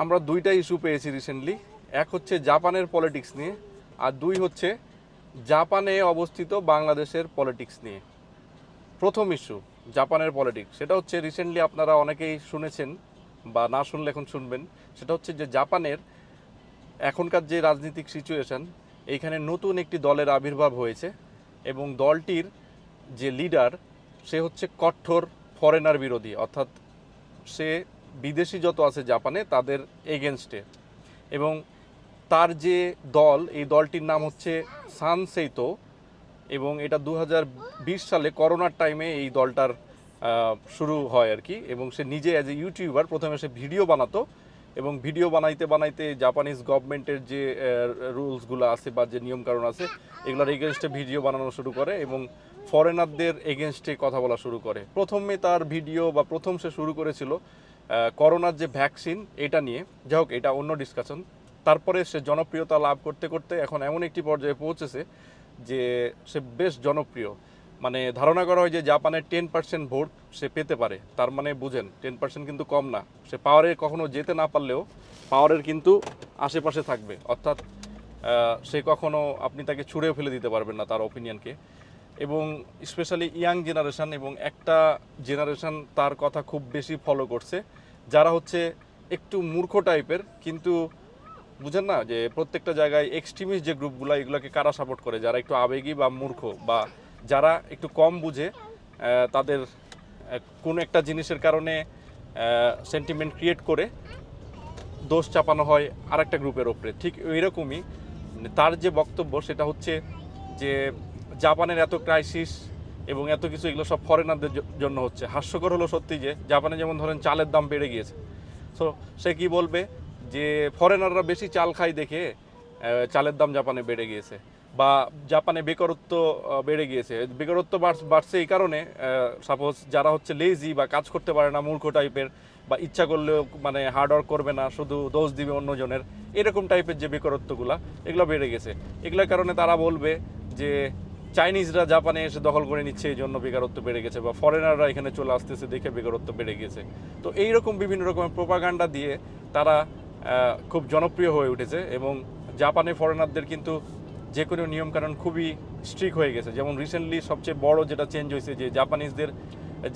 আমরা দুইটা ইস্যু পেয়েছি রিসেন্টলি এক হচ্ছে জাপানের পলিটিক্স নিয়ে, আর দুই হচ্ছে জাপানে অবস্থিত বাংলাদেশের পলিটিক্স নিয়ে। প্রথম ইস্যু জাপানের পলিটিক্স সেটা হচ্ছে রিসেন্টলি আপনারা অনেকেই শুনেছেন বা না শুনলে এখন শুনবেন। সেটা হচ্ছে যে জাপানের এখনকার যে রাজনৈতিক সিচুয়েশন এইখানে নতুন একটি দলের আবির্ভাব হয়েছে এবং দলটির যে লিডার সে হচ্ছে কঠোর ফরেনার বিরোধী। অর্থাৎ সে বিদেশি যত আছে জাপানে, তাদের এগেনস্টে। এবং তার যে দল, এই দলটির নাম হচ্ছে সানসেইতো এবং এটা দু হাজার বিশ সালে করোনার টাইমে এই দলটার শুরু হয় আর কি। এবং সে নিজে অ্যাজ এ ইউটিউবার প্রথমে সে ভিডিও বানাতো। এবং ভিডিও বানাইতে বানাইতে জাপানিজ গভর্নমেন্টের যে রুলসগুলো আছে বা যে নিয়মকানুন আছে, এগুলোর এগেনস্টে ভিডিও বানানো শুরু করে এবং ফরেনারদের এগেনস্টে কথা বলা শুরু করে। প্রথমে তার ভিডিও বা প্রথম সে শুরু করেছিল করোনার যে ভ্যাকসিন, এটা নিয়ে। যাই হোক, এটা অন্য ডিসকাশন তারপরে সে জনপ্রিয়তা লাভ করতে করতে এখন এমন একটি পর্যায়ে পৌঁছেছে যে সে বেশ জনপ্রিয়। মানে ধারণা করা হয় যে জাপানের টেন পার্সেন্ট ভোট সে পেতে পারে। তার মানে বুঝেন টেন পার্সেন্ট কিন্তু কম না। সে পাওয়ারে কখনো যেতে না পারলেও পাওয়ারের কিন্তু আশেপাশে থাকবে। অর্থাৎ সে কখনো আপনি তাকে ছুঁড়ে ফেলে দিতে পারবেন না তার অপিনিয়নকে এবং স্পেশালি ইয়াং জেনারেশান এবং একটা জেনারেশান তার কথা খুব বেশি ফলো করছে, যারা হচ্ছে একটু মূর্খ টাইপের কিন্তু বুঝেন না যে প্রত্যেকটা জায়গায় এক্সট্রিমিস্ট যে গ্রুপগুলো, এগুলোকে কারা সাপোর্ট করে? যারা একটু আবেগী বা মূর্খ বা যারা একটু কম বুঝে তাদের কোনো একটা জিনিসের কারণে সেন্টিমেন্ট ক্রিয়েট করে দোষ চাপানো হয় আরেকটা গ্রুপের ওপরে। ঠিক মানে তার যে বক্তব্য সেটা হচ্ছে যে জাপানের এত ক্রাইসিস এবং এত কিছু, এগুলো সব ফরেনারদের জন্য হচ্ছে। হাস্যকর হলো সত্যি যে, জাপানে যেমন ধরেন চালের দাম বেড়ে গিয়েছে। সো সে কি বলবে? যে ফরেনাররা বেশি চাল খায় দেখে চালের দাম জাপানে বেড়ে গিয়েছে। বা জাপানে বেকারত্ব বেড়ে গিয়েছে। বেকারত্ব বাড়- বাড়ছে এই কারণে সাপোজ যারা হচ্ছে লেজি বা কাজ করতে পারে না, মূর্খ টাইপের বা ইচ্ছা করলেও মানে হার্ড ওয়ার্ক করবে না, শুধু দোষ দিবে অন্যজনের, এরকম টাইপের যে বেকারত্বগুলা, এগুলো বেড়ে গেছে। এগুলোর কারণে তারা বলবে যে চাইনিজরা জাপানে এসে দখল করে নিচ্ছে, এই জন্য বেকারত্ব বেড়ে গেছে বা ফরেনাররা এখানে চলে আসতেছে দেখে বেকারত্ব বেড়ে গেছে। তো এইরকম বিভিন্ন রকমের প্রোপাগান্ডা দিয়ে তারা খুব জনপ্রিয় হয়ে উঠেছে এবং জাপানে ফরেনারদের কিন্তু যে কোনো নিয়মকানুন খুবই স্ট্রিক হয়ে গেছে। যেমন রিসেন্টলি সবচেয়ে বড় যেটা চেঞ্জ হয়েছে যে জাপানিজদের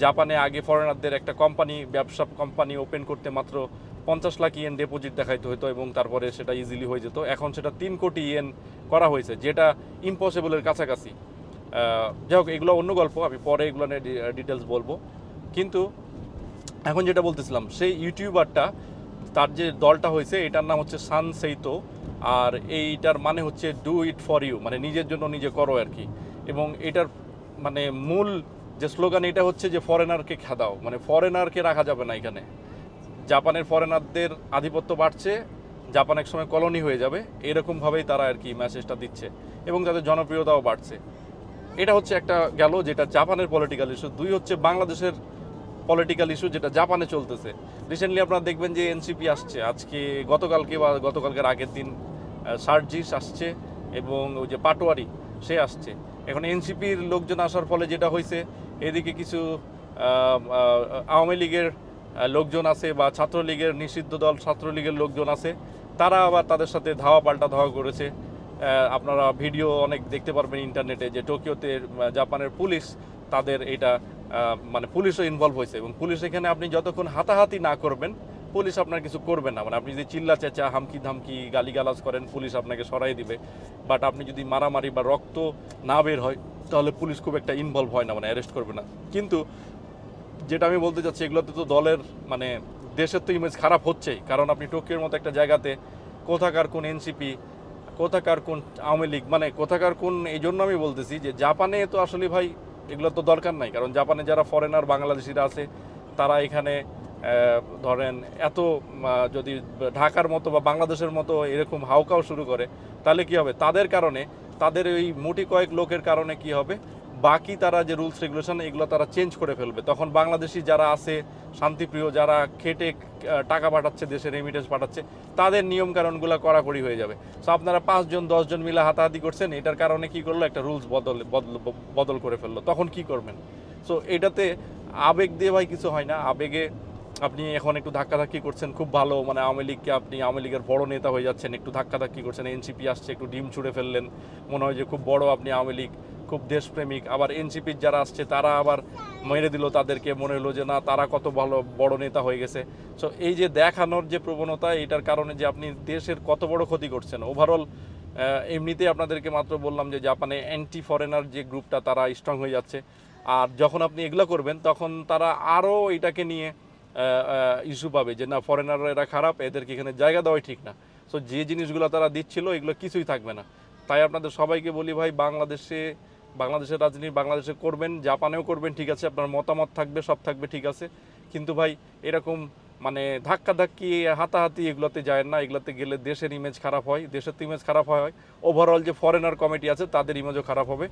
জাপানে আগে ফরেনারদের একটা কোম্পানি ব্যবসা কোম্পানি ওপেন করতে মাত্র পঞ্চাশ লাখ ইয়েন ডিপোজিট দেখাইতে হতো এবং তারপরে সেটা ইজিলি হয়ে যেত। এখন সেটা তিন কোটি ইয়েন করা হয়েছে, যেটা ইম্পসিবলের কাছাকাছি। যাই হোক, এগুলো অন্য গল্প, আমি পরে এগুলো নিয়ে ডিটেলস বলব। কিন্তু এখন যেটা বলতেছিলাম, সেই ইউটিউবারটা, তার যে দলটা হয়েছে, এটার নাম হচ্ছে সান সেইতো, আর এইটার মানে হচ্ছে ডু ইট ফর ইউ মানে নিজের জন্য নিজে করো আর কি। এবং এটার মানে মূল যে স্লোগান এটা হচ্ছে যে ফরেনারকে খেদাও মানে ফরেনারকে রাখা যাবে না এখানে। জাপানের ফরেনারদের আধিপত্য বাড়ছে, জাপান এক সময় কলোনি হয়ে যাবে, এরকমভাবেই তারা আর কি মেসেজটা দিচ্ছে এবং তাদের জনপ্রিয়তাও বাড়ছে। এটা হচ্ছে একটা গেল যেটা জাপানের পলিটিক্যাল ইস্যু দুই হচ্ছে বাংলাদেশের পলিটিক্যাল ইস্যু যেটা জাপানে চলতেছে। রিসেন্টলি আপনারা দেখবেন যে এনসিপি আসছে, আজকে গতকালকে বা গতকালকের আগের দিন সার্জিস আসছে এবং ওই যে পাটোয়ারি, সে আসছে। এখন এনসিপির লোকজন আসার ফলে যেটা হয়েছে এদিকে কিছু আওয়ামী লীগের লোকজন আছে বা ছাত্রলীগের নিষিদ্ধ দল, ছাত্রলীগের লোকজন আছে, তারা আবার তাদের সাথে ধাওয়া পাল্টা ধাওয়া করেছে। আপনারা ভিডিও অনেক দেখতে পারবেন ইন্টারনেটে যে টোকিওতে জাপানের পুলিশ তাদের এটা মানে পুলিশও ইনভলভ হয়েছে এবং পুলিশ এখানে আপনি যতক্ষণ হাতাহাতি না করবেন, পুলিশ আপনার কিছু করবে না। মানে আপনি যদি চিল্লা চেঁচা হামকি ধামকি গালিগালাজ করেন, পুলিশ আপনাকে সরাই দিবে। বাট আপনি যদি মারামারি বা রক্ত না বের হয়, তাহলে পুলিশ খুব একটা ইনভলভ হয় না মানে অ্যারেস্ট করবে না। কিন্তু যেটা আমি বলতে চাচ্ছি, এগুলোতে তো দলের মানে দেশের তো ইমেজ খারাপ হচ্ছেই। কারণ আপনি টোকিওর মতো একটা জায়গাতে কোথাকার কোন এনসিপি, কোথাকার কোন আওয়ামী লীগ মানে কোথাকার কোন, এই জন্য আমি বলতেছি যে জাপানে তো আসলে ভাই এগুলো তো দরকার নাই। কারণ জাপানে যারা ফরেনার বাংলাদেশিরা আছে, তারা এখানে ধরেন এত যদি ঢাকার মতো বা বাংলাদেশের মতো এরকম হাউকাও শুরু করে, তাহলে কি হবে? তাদের কারণে, তাদের ওই মোটি কয়েক লোকের কারণে কি হবে? বাকি তারা যে রুলস রেগুলেশন, এগুলো তারা চেঞ্জ করে ফেলবে। তখন বাংলাদেশি যারা আছে, শান্তিপ্রিয়, যারা খেটে টাকা পাঠাচ্ছে, দেশে রেমিটেন্স পাঠাচ্ছে, তাদের নিয়ম কারণগুলো কড়াকড়ি হয়ে যাবে। সো আপনারা পাঁচজন, দশজন মিলে হাতাহাতি করছেন, এটার কারণে কি করল? একটা রুলস বদল বদল করে ফেলল। তখন কি করবেন? সো এটাতে আবেগ দিয়ে ভাই কিছু হয় না। আবেগে আপনি এখন একটু ধাক্কাধাক্কি করছেন, খুব ভালো। মানে আওয়ামী লীগকে আপনি, আওয়ামী লীগের বড় নেতা হয়ে যাচ্ছেন, একটু ধাক্কাধাক্কি করছেন। এনসিপি আসছে, একটু ডিম ছুঁড়ে ফেললেন। মনে হয় যে খুব বড় আপনি আওয়ামী লীগ, খুব দেশপ্রেমিক। আবার এনসিপির যারা আসছে, তারা আবার মেরে দিল তাদেরকে। মনে হলো যে, না, তারা কত ভালো, বড় নেতা হয়ে গেছে। সো এই যে দেখানোর যে প্রবণতা, এটার কারণে যে আপনি দেশের কত বড় ক্ষতি করছেন। ওভারঅল এমনিতেই আপনাদেরকে মাত্র বললাম যে, জাপানে অ্যান্টি ফরেনার যে গ্রুপটা তারা স্ট্রং হয়ে যাচ্ছে। আর যখন আপনি এগুলো করবেন, তখন তারা আরও এটাকে নিয়ে ইস্যু পাবে যে না ফরেনাররা এরা খারাপ, এদেরকে এখানে জায়গা দেওয়াই ঠিক না। সো যে জিনিসগুলো তারা দিচ্ছিল, এগুলো কিছুই থাকবে না। তাই আপনাদের সবাইকে বলি ভাই, বাংলাদেশে, বাংলাদেশের রাজনীতি বাংলাদেশে করবেন, জাপানেও করবেন, ঠিক আছে, আপনার মতামত থাকবে, সব থাকবে, ঠিক আছে। কিন্তু ভাই, এরকম মানে ধাক্কা ধাক্কি হাতাহাতি এগুলোতে যায় না। এগুলোতে গেলে দেশের ইমেজ খারাপ হয়, দেশের তো ইমেজ খারাপ হয় ওভারঅল যে ফরেনার কমিটি আছে, তাদের ইমেজও খারাপ হবে।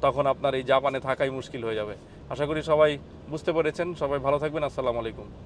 তখন আপনার এই জাপানে থাকাই মুশকিল হয়ে যাবে। আশা করি সবাই বুঝতে পেরেছেন। সবাই ভালো থাকবেন। আসসালামু আলাইকুম।